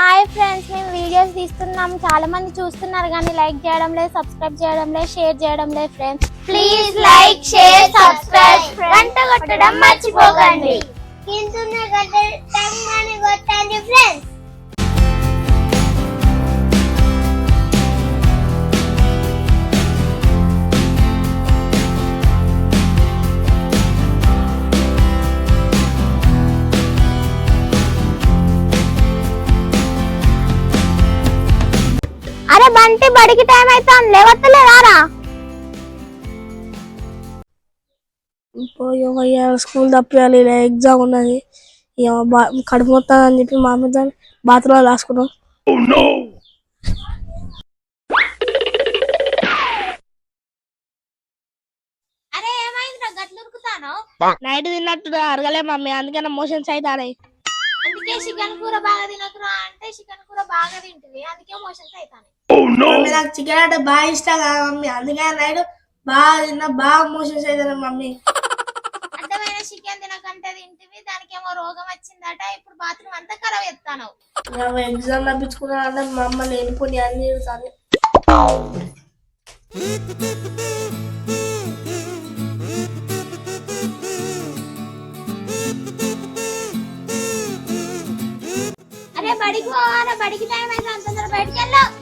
Hi friends మేము videos తీస్తున్నాం. చాలా మంది చూస్తున్నారు కానీ లైక్ చేయడం లేదు సబ్స్క్రైబ్ చేయడం లేదు షేర్ చేయడం లేదు friends. Please like share subscribe. గంట కొట్టడం మర్చిపోకండి. కింద గంట కొట్టండి బంటి బడికి టైం అవుతాను లేవత్తలేదారా ఒక ఇవాళ స్కూల్ తప్పియాలి ఇలా ఎగ్జామ్ ఉన్నది. కడుపు మొత్తం అని చెప్పి మా మీద బాత్రూంలో రాసుకున్నాం. నైట్ తిన్నట్టు అరగలే మమ్మీ అందుకనే మోషన్స్ అవుతాయి అందుకే చికెన్ కూర బాగా తినకురా అంటే చికెన్ కూర బాగా తింటుంది అందుకే మోషన్స్ అవుతాను మమ్మీ నాకు చికెన్ అంటే బాగా ఇష్టం కదా మమ్మీ. అందుకని నైట్ బాగా తిన్నా బాగా మోషన్స్ అవుతాయి మమ్మీ. చికెన్ తినకంటే తింటివి దానికేమో రోగం వచ్చిందట. ఇప్పుడు బాత్రూమ్ అంతా ఖరాబ్ చేస్తాను ఎగ్జామ్ తప్పించుకున్నా అంటే మా అమ్మ అన్ని తిరుగుతాను అరే బడికి పోవారా బడికి టైం అయితే అంత బయటికి వెళ్ళు ఆంటీ బండి లేడా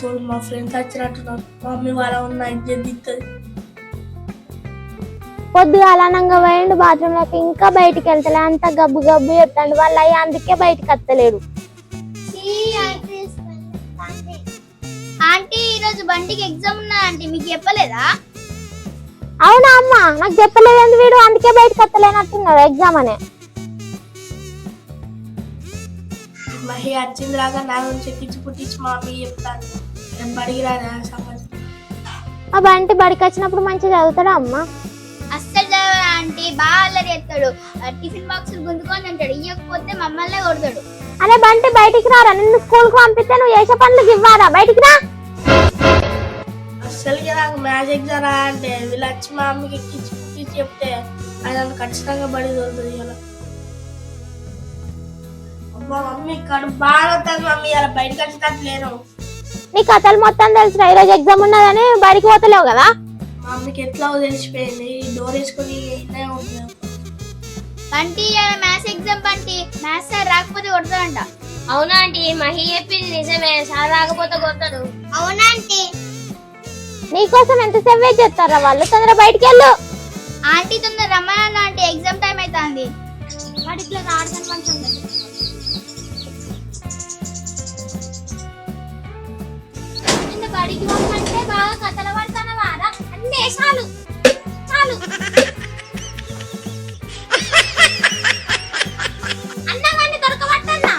తోడు మా ఫ్రెండ్స్ వచ్చినట్టున్నారు మా మమ్మీ వాళ్ళ ఉన్న ఇజ్జత్ దిస్తుంది పొద్దుగా అలానంగా పోయిండు బాత్రూమ్లోకి ఇంకా బయటికి వెళ్తలే. అంత గబ్బు గబ్బు చెప్తాడు. వాళ్ళ అయ్య అందుకే బయటికి వస్తలేడు ఆంటీ ఈరోజు బండికి ఎగ్జామ్ ఉన్నా ఆంటీ మీకు చెప్పలేదా? అవునా అమ్మ? నాకు చెప్పలేదు వీడు? అందుకే బయటకు వస్తలేనట్టున్నాడు ఎగ్జామ్ అనే. మహి వచ్చింది రాగా నా గురించి ఎక్కించి పుట్టించి మా మమ్మీ చెప్తాను ఆ బంటి బడికి వచ్చినప్పుడు మంచిగా చదువుతాడా అమ్మ? అస్సలు చదవడు ఆంటీ బాగా అల్లరి చేస్తాడు. టిఫిన్ బాక్స్ గుంజుకొని అంటాడు ఇవ్వకపోతే మమ్మల్నే కొడతాడు. అరే బంటి బయటికి రారా? నిన్ను స్కూల్కు పంపిస్తే నువ్వు చేసే పనులకు ఇవ్వారా బయటికి రా. అస్సలుకి నాకు మ్యాథ్స్ ఎగ్జామ్ రా అంటే వీళ్ళు వచ్చి మా అమ్మకి ఎక్కించి పుట్టించి చెప్తే అది నన్ను ఖచ్చితంగా బడి దొరుకుతుంది ఇలా అబ్బా మమ్మీ కడుపు బాగా వస్తుంది మమ్మీ. ఇలా బయటకు వచ్చేటట్టు లేను. నీ కథలు మొత్తం తెలుసు ఈరోజు ఎగ్జామ్ ఉన్నదని బడికి పోతలేవు కదా? ఎట్లా తెలిసిపోయింది డోర్ వేసుకొని ఉంటుంది Bunty maths exam Bunty. Maths sir రాకపోతే కొడతాడంట. అవునా ఆంటీ? మహి చెప్పింది నిజమే. సార్ రాకపోతే కొడతాడు. అవునా ఆంటీ? నీకోసం ఎంతసేపు వెయిట్ చేస్తారా వాళ్ళు? తొందర బయటికి వెళ్ళు. ఆంటీ తొందర రమ్మన్నా ఆంటీ. ఎగ్జామ్ టైం అవుతుంది బడికి ఆడతాను కొంచెం బడికి పోమంటే బాగా కథలు పడతాను వారా అన్నీ చాలు. చాలు. అన్నగాన్ని దొరకబట్టన్నా.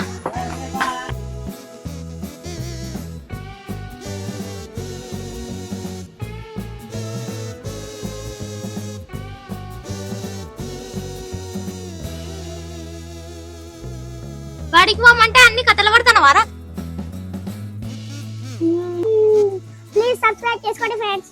బడికి పోమంటే అన్ని కథలు పడతాను సబ్స్క్రైబ్ చేసుకోండి ఫ్రెండ్స్